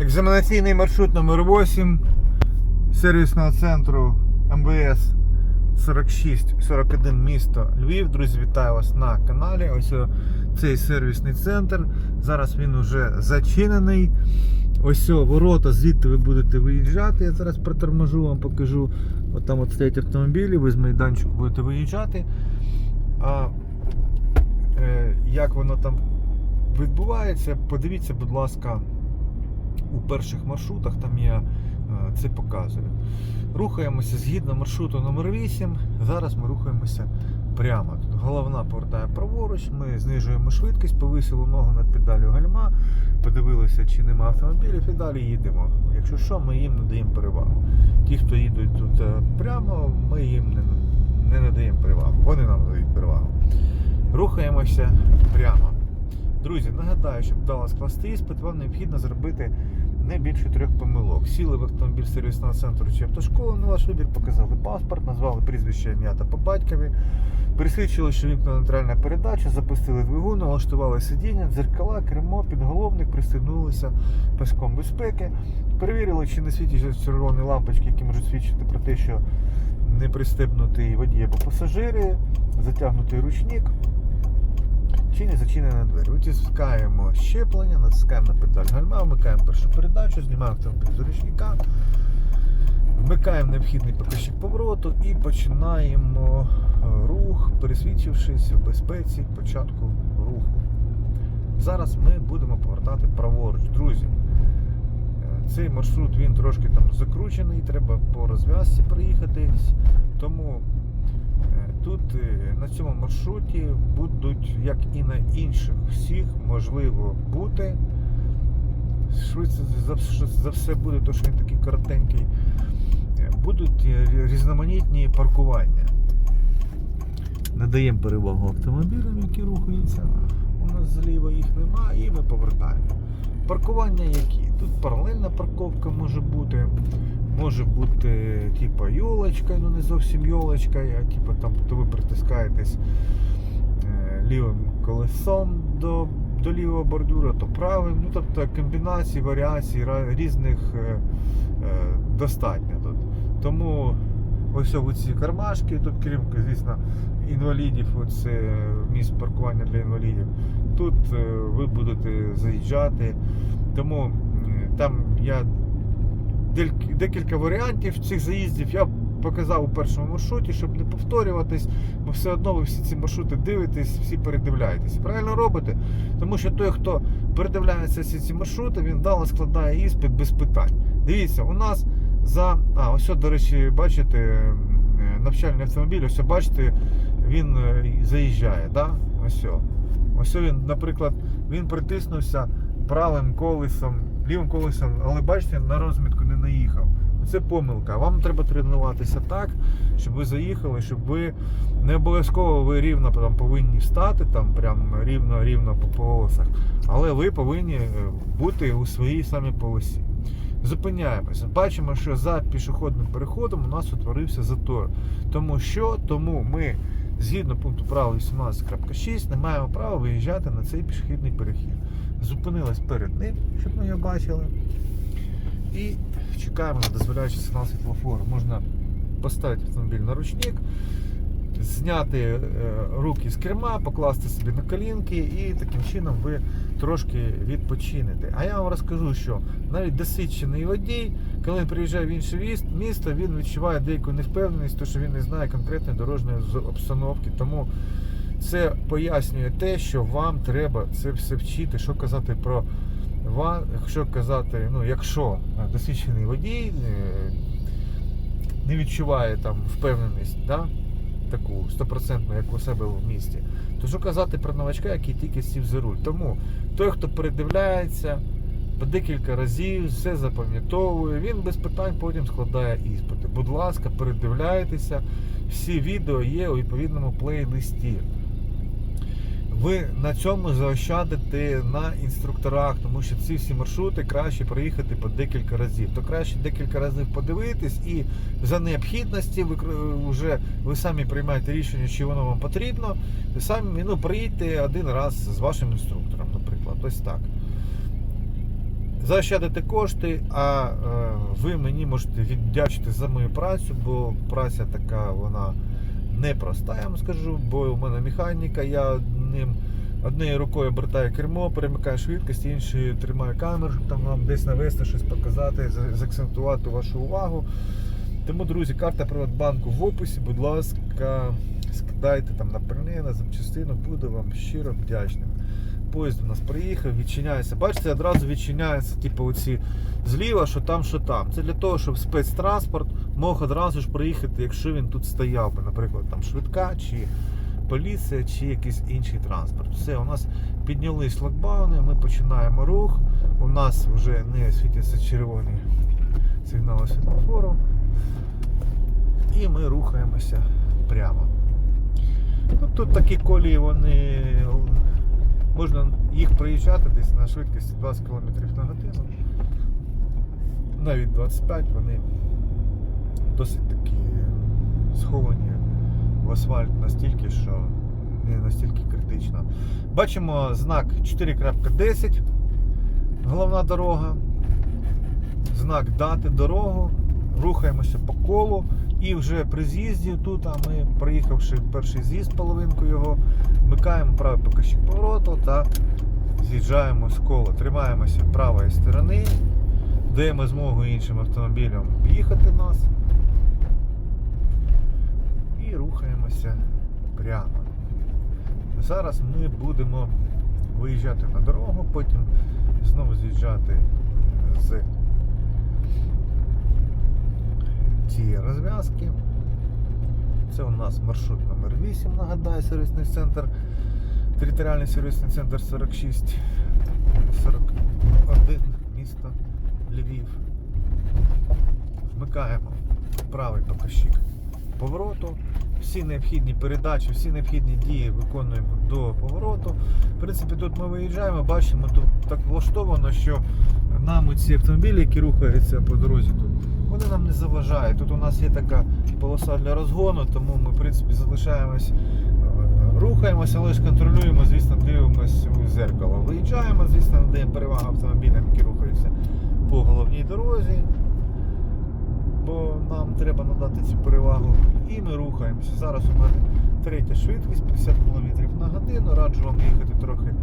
Екзаменаційний маршрут номер 8 сервісного центру МВС 4641 місто Львів. Друзі, вітаю вас на каналі. Ось цей сервісний центр. Зараз він уже зачинений. Ось о, ворота, звідти ви будете виїжджати. Я зараз проторможу, вам покажу. От там от стоять автомобілі, ви з майданчику будете виїжджати. А е, як воно там відбувається, подивіться, будь ласка, у перших маршрутах, там я е, це показую. Рухаємося згідно маршруту номер 8 Зараз ми рухаємося прямо. Тут головна повертає праворуч, ми знижуємо швидкість, повисили ногу над педалю гальма, подивилися, чи нема автомобілів, і далі їдемо. Якщо що, ми їм надаємо перевагу. Ті, хто їдуть тут е, прямо, ми їм не, не надаємо перевагу. Вони нам надають перевагу. Рухаємося прямо. Друзі, нагадаю, щоб вдало скласти іспит, вам необхідно зробити не більше трьох помилок. Сіли в автомобіль сервісного центру чи автошколи, на ваш вибір показали паспорт, назвали прізвище ім'я та по батькові, пересвідчили, що вімкнена нейтральна передача, запустили двигун, налаштували сидіння, дзеркала, кермо, підголовник, пристегнулися паском безпеки, перевірили, чи не світять червоні лампочки, які можуть свідчити про те, що не пристебнутий водій або пасажири, затягнутий ручник чи не двері. Витискаємо щеплення, натискаємо на педаль гальма, вмикаємо першу передачу, знімаємо автомобіль з ручника, вмикаємо необхідний показчик повороту і починаємо е, рух, пересвідчившись в безпеці початку руху. Зараз ми будемо повертати праворуч. Друзі, е, цей маршрут він трошки там закручений, треба по розв'язці проїхатись. Тому Тут е, на цьому маршруті будуть, як і на інших всіх, можливо бути. Швидше за, за все буде, то що він такий коротенький. Е, Будуть е, різноманітні паркування. Надаємо перевагу автомобілям, які рухаються. У нас зліва їх немає і ми повертаємо. Паркування які? Тут паралельна парковка може бути. Може бути типа йолочка, ну не зовсім йолочка, а типа там то ви притискаєтесь е, лівим колесом до, до лівого бордюра, то правим. Ну тобто комбінацій, варіацій різних е, е, достатньо тут. Тому ось ці кармашки, тут крім, звісно, інвалідів, це місце паркування для інвалідів. Тут ви будете заїжджати. Тому там я декілька варіантів цих заїздів я показав у першому маршруті, щоб не повторюватись, бо все одно ви всі ці маршрути дивитесь, всі передивляєтесь. Правильно робите? Тому що той, хто передивляється всі ці маршрути, він вдало складає іспит без питань. Дивіться, у нас за. А, ось, до речі, бачите, е, навчальний автомобіль, ось бачите, він е, заїжджає. Да? Ось. Ось він, наприклад, він притиснувся правим колесом, лівим колесом, але бачите, на розмітку не наїхав. Це помилка. Вам треба тренуватися так, щоб ви заїхали, щоб ви не обов'язково ви рівно там, повинні встати, там прям рівно-рівно по полосах, але ви повинні е, бути у своїй самій полосі. Зупиняємося. Бачимо, що за пішохідним переходом у нас утворився затор. Тому що тому ми, згідно пункту правил 18.6, не маємо права виїжджати на цей пішохідний перехід. Зупинились перед ним, щоб ми його бачили. І чекаємо на дозволяючий сигнал світлофору. Можна поставити автомобіль на ручник, зняти е, руки з керма, покласти собі на колінки і таким чином ви трошки відпочинете. А я вам розкажу, що навіть досвідчений водій, коли він приїжджає в інше місто, він відчуває деяку невпевненість, тому що він не знає конкретної дорожньої обстановки. Тому це пояснює те, що вам треба це все вчити, що казати про вас, що казати, ну, якщо досвідчений водій е, не відчуває там впевненість, да? Таку стопроцентну, як у себе в місті, то що казати про новачка, який тільки сів за руль. Тому той, хто передивляється декілька разів, все запам'ятовує, він без питань потім складає іспити. Будь ласка, передивляйтеся, всі відео є у відповідному плейлисті. Ви на цьому заощадите на інструкторах, тому що ці всі маршрути краще проїхати по декілька разів. То краще декілька разів подивитись і за необхідності ви вже ви самі приймаєте рішення, чи воно вам потрібно. І самі ну, проїдьте один раз з вашим інструктором, наприклад. Ось так. заощадити кошти, а е, ви мені можете віддячити за мою працю, бо праця така вона непроста, я вам скажу, бо у мене механіка, я ним однією рукою обертаю кермо, перемикаю швидкість, іншою тримаю камеру, щоб там вам десь навести, щось показати, заакцентувати вашу увагу. Тому, друзі, карта Приватбанку в описі, будь ласка, скидайте там на пальне, на запчастину, буду вам щиро вдячним. Поїзд у нас приїхав, відчиняється. Бачите, одразу відчиняється, типу, оці зліва, що там, що там. Це для того, щоб спецтранспорт мог одразу ж приїхати, якщо він тут стояв би, наприклад, там швидка чи поліція, чи якийсь інший транспорт. Все, у нас піднялись шлагбауни, ми починаємо рух. У нас вже не світяться червоні сигнали світлофору. І ми рухаємося прямо. Ну, тут такі колії, вони можна їх проїжджати десь на швидкості 20 км на годину. Навіть 25 вони досить такі сховані в асфальт настільки, що не настільки критично. Бачимо знак 4.10, головна дорога, знак дати дорогу, рухаємося по колу. І вже при з'їзді тут, а ми, проїхавши перший з'їзд, половинку його, вмикаємо правий покажчик повороту та з'їжджаємо з кола. Тримаємося правої сторони, даємо змогу іншим автомобілям їхати нас. І рухаємося прямо. Зараз ми будемо виїжджати на дорогу, потім знову з'їжджати з цієї розв'язки. Це у нас маршрут номер 8, нагадаю, сервісний центр. Територіальний сервісний центр 46 41 місто Львів. Вмикаємо правий покажчик повороту. Всі необхідні передачі, всі необхідні дії виконуємо до повороту. В принципі, тут ми виїжджаємо, бачимо, тут так влаштовано, що нам ці автомобілі, які рухаються по дорозі тут, вони нам не заважають. Тут у нас є така полоса для розгону, тому ми в принципі залишаємось, е, рухаємося, але ж контролюємо, звісно, дивимося у зеркало. Виїжджаємо, звісно, надаємо перевагу автомобілям, які рухаються по головній дорозі. Бо нам треба надати цю перевагу. І ми рухаємося. Зараз у мене третя швидкість 50 км на годину. Раджу вам їхати трохи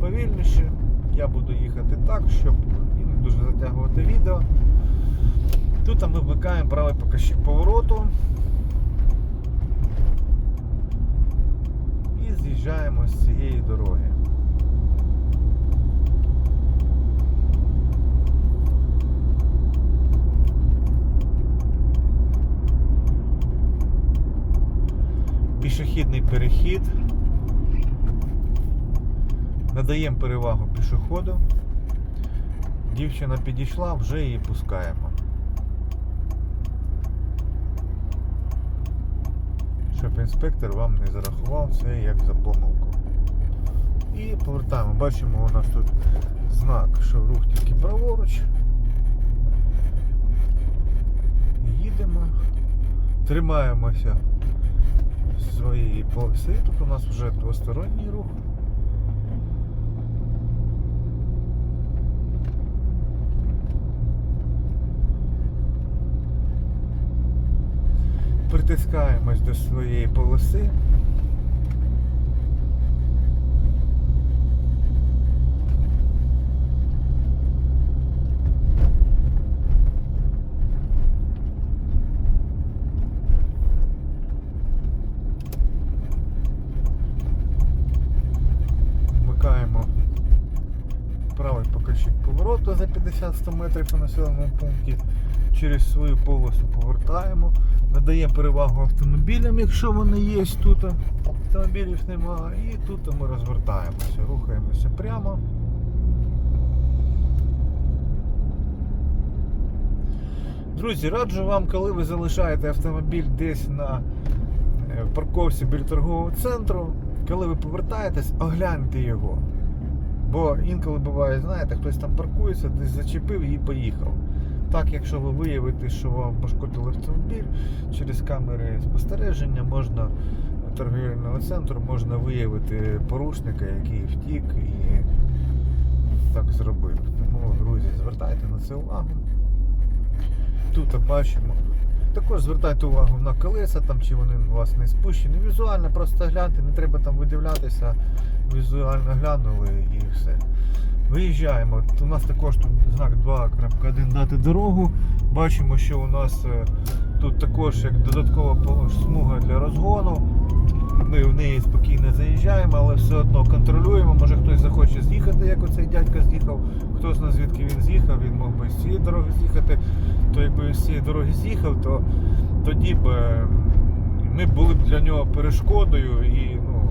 повільніше. Я буду їхати так, щоб і не дуже затягувати відео. Тут ми вмикаємо правий показчик повороту. І з'їжджаємо з цієї дороги. Пішохідний перехід. Надаємо перевагу пішоходу. Дівчина підійшла, вже її пускаємо. Щоб інспектор вам не зарахував це як за помилку. І повертаємо. Бачимо, у нас тут знак, що рух тільки праворуч. Їдемо, тримаємося своєї полоси. Тут у нас вже двосторонній рух. Притискаємось до своєї полоси. Вмикаємо правий покажчик повороту за 50-100 метрів у населеному пункті. Через свою полосу повертаємо, надаємо перевагу автомобілям, якщо вони є тут. Автомобілів немає. І тут ми розвертаємося, рухаємося прямо. Друзі, раджу вам, коли ви залишаєте автомобіль десь на е, парковці біля торгового центру, коли ви повертаєтесь, огляньте його. Бо інколи буває, знаєте, хтось там паркується, десь зачепив і поїхав. Так, якщо ви виявите, що вам пошкодили автомобіль, через камери спостереження можна торгівельного центру можна виявити порушника, який втік і так зробив. Тому, друзі. звертайте на це увагу. Тут бачимо. Також звертайте увагу на колеса, там, чи вони у вас не спущені. Візуально просто гляньте, не треба там видивлятися, візуально глянули і все. Виїжджаємо. У нас також тут знак 2.1 дати дорогу. Бачимо, що у нас е, тут також як додаткова смуга для розгону. Ми в неї спокійно заїжджаємо, але все одно контролюємо. Може хтось захоче з'їхати, як оцей дядька з'їхав. Хто знає звідки він з'їхав, він мог би з цієї дороги з'їхати. То якби з цієї дороги з'їхав, то тоді б е, ми були б для нього перешкодою і ну,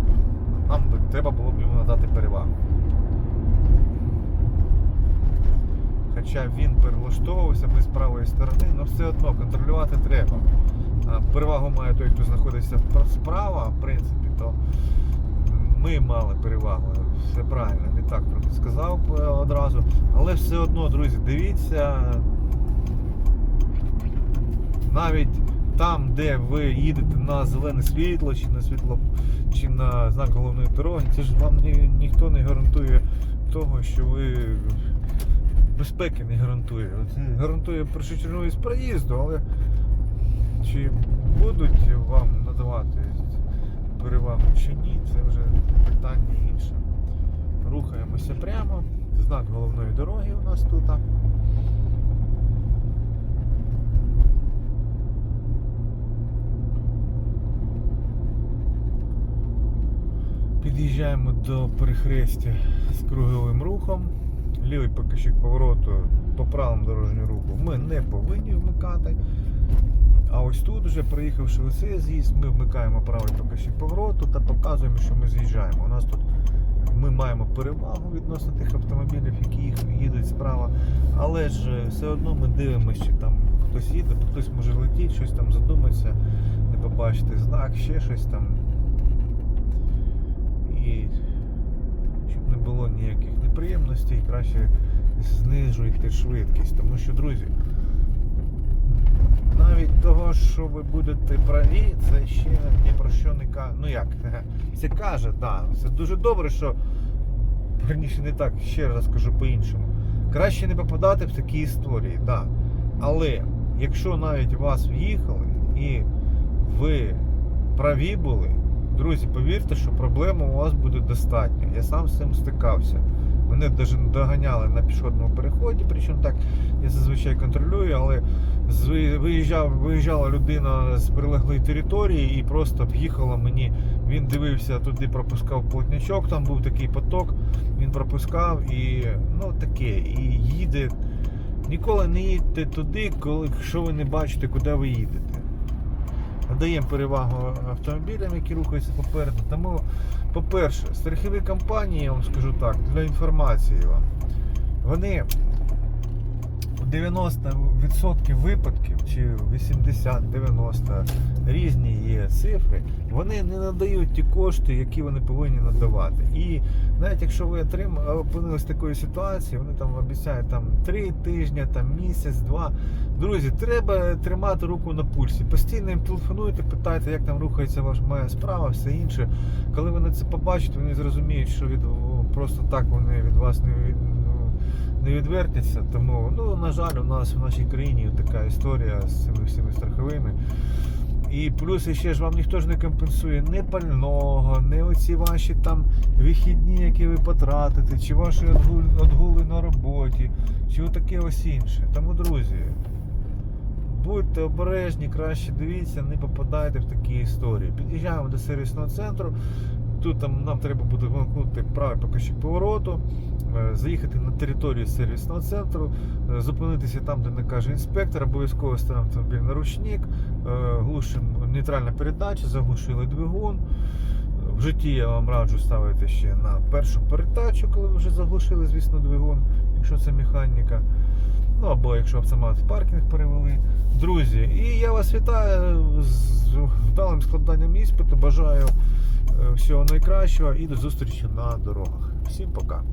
нам би треба було б йому надати перевагу. Хоча він перелаштовувався без правої сторони, але все одно контролювати треба. Перевагу має той, хто знаходиться справа, в принципі, то ми мали перевагу. Все правильно, так сказав е, одразу. Але все одно, друзі, дивіться. Навіть там, де ви їдете на зелене світло, чи на світло, чи на знак головної дороги, це ж вам ні, ніхто не гарантує того, що ви безпеки не гарантує. Це гарантує першочерговість проїзду, але чи будуть вам надавати перевагу чи ні, це вже питання інше. Рухаємося прямо. Знак головної дороги у нас тут. Під'їжджаємо до перехрестя з круговим рухом. Лівий покажчик повороту по правилам дорожнього руху ми не повинні вмикати. А ось тут, вже проїхавши цей з'їзд, ми вмикаємо правий покажчик повороту та показуємо, що ми з'їжджаємо. У нас тут ми маємо перевагу відносно тих автомобілів, які їдуть справа. Але ж е, все одно ми дивимося, чи там хтось їде, хтось може летіти, щось там задумається, не побачити знак, ще щось там. І щоб не було ніяких неприємностей, краще знижуйте швидкість. Тому що, друзі, навіть того, що ви будете праві, це ще ні про що не каже. Ну як, це каже, так. Це дуже добре, що верніше не так, ще раз скажу по-іншому. Краще не попадати в такі історії, так. Але якщо навіть вас в'їхали і ви праві були, друзі, повірте, що проблем у вас буде достатньо. Я сам з цим стикався. Мене навіть доганяли на пішохідному переході, причому так я зазвичай контролюю, але виїжджав, виїжджала людина з прилеглої території і просто в'їхала мені. Він дивився туди, пропускав плотнячок, там був такий поток, він пропускав і ну таке, і їде. Ніколи не їдьте туди, коли, якщо ви не бачите, куди ви їдете. Надаємо перевагу автомобілям, які рухаються попереду. Тому, по-перше, страхові компанії, я вам скажу так, для інформації вам, вони 90% випадків, чи 80-90 різні є цифри, вони не надають ті кошти, які вони повинні надавати. І навіть якщо ви отрим- опинились в такої ситуації, вони там обіцяють там 3 тижні, там місяць, два. Друзі, треба тримати руку на пульсі. Постійно їм телефонуйте, питайте, як там рухається ваша моя справа, все інше. Коли вони це побачать, вони зрозуміють, що від просто так вони від вас не від. Не відвертяться, тому ну на жаль, у нас в нашій країні така історія з цими всіма страховими. І плюс ще ж вам ніхто ж не компенсує ні пального, ні оці ваші там вихідні, які ви потратите, чи ваші отгули, отгули на роботі, чи отаке ось інше. Тому, друзі, будьте обережні, краще дивіться, не попадайте в такі історії. Під'їжджаємо до сервісного центру. Тут там, нам треба буде вимкнути правий покажчик повороту, е, заїхати на територію сервісного центру, е, зупинитися там, де накаже інспектор, обов'язково ставимо автомобіль на ручник, е, глушимо нейтральна передача, заглушили двигун. В житті я вам раджу ставити ще на першу передачу, коли ви вже заглушили, звісно, двигун, якщо це механіка. Ну або якщо автомат в паркінг перевели. Друзі, і я вас вітаю з вдалим складанням іспиту. Бажаю всього найкращого і до зустрічі на дорогах. Всім пока.